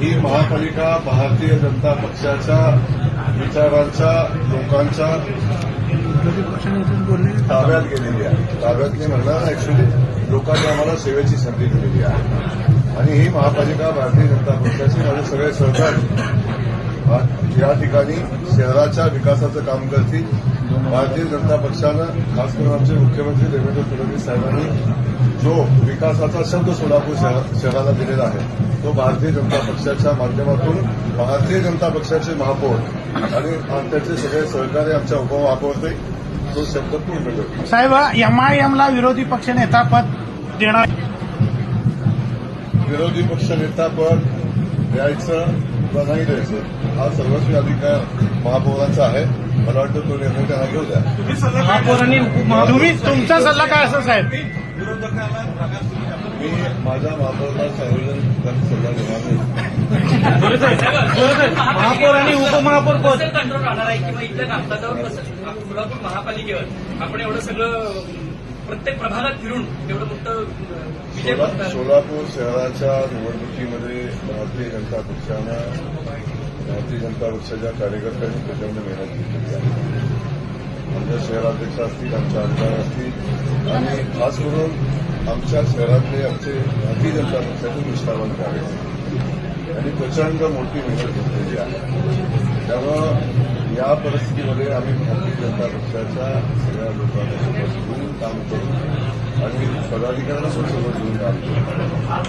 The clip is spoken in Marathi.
ही महापालिका भारतीय जनता पक्षाच्या विचारांच्या लोकांच्या ताब्यात गेलेली आहे. ताब्यात म्हणणार ऍक्च्युली लोकांनी आम्हाला सेवेची संधी दिलेली आहे. आणि ही महापालिका भारतीय जनता पक्षाची माझे सगळे सहकारी या ठिकाणी शहराच्या विकासाचं काम करतील. भारतीय जनता पक्षानं खास करून आमचे मुख्यमंत्री देवेंद्र फडणवीस साहेबांनी जो विकासाचा शब्द सोलापूर शहर- शहराला दिलेला आहे तो भारतीय जनता पक्षाच्या माध्यमातून भारतीय जनता पक्षाचे महापौर आणि त्याचे सगळे सहकारी आमच्या उपमहापौरते तो शब्द पूर्ण करतील साहेब एमआयएमला विरोधी पक्षनेता पद देणार विरोधी पक्ष नेतापद द्यायचं किंवा नाही द्यायचं हा सर्वस्वी अधिकार महापौरांचा आहे. मला वाटतं तो निर्णय त्यांना घेऊ द्या. महापौरांनी तुम्ही तुमचा सल्ला काय असं साहेब? मी माझ्या महापौराला सार्वजनिक सल्ला देणार नाही. महापौर आणि उपमहापौर पद. कसं कंट्रोल राहणार आहे किंवा इथल्या कामकाजावर कसं सोलापूर महापालिकेवर आपण एवढं सगळं प्रत्येक प्रभागात फिरून एवढं मोठं. सोलापूर शहराच्या निवडणुकीमध्ये भारतीय जनता पक्षानं भारतीय जनता पक्षाच्या कार्यकर्त्यांनी प्रचंड मेहनत घेतलेली आहे. आमच्या शहराध्यक्ष असतील आमचे आमदार असतील आणि खास करून आमच्या शहरातले आमचे भारतीय जनता पक्षाचे निष्ठावान कार्य आणि प्रचंड मोठी मेहनत घेतलेली आहे. त्यामुळं या परिस्थितीमध्ये आम्ही भारतीय जनता पक्षाच्या सगळ्या लोकांना सोबत घेऊन काम करू आणि पदाधिकाऱ्यांना पण सोबत घेऊन काम करू.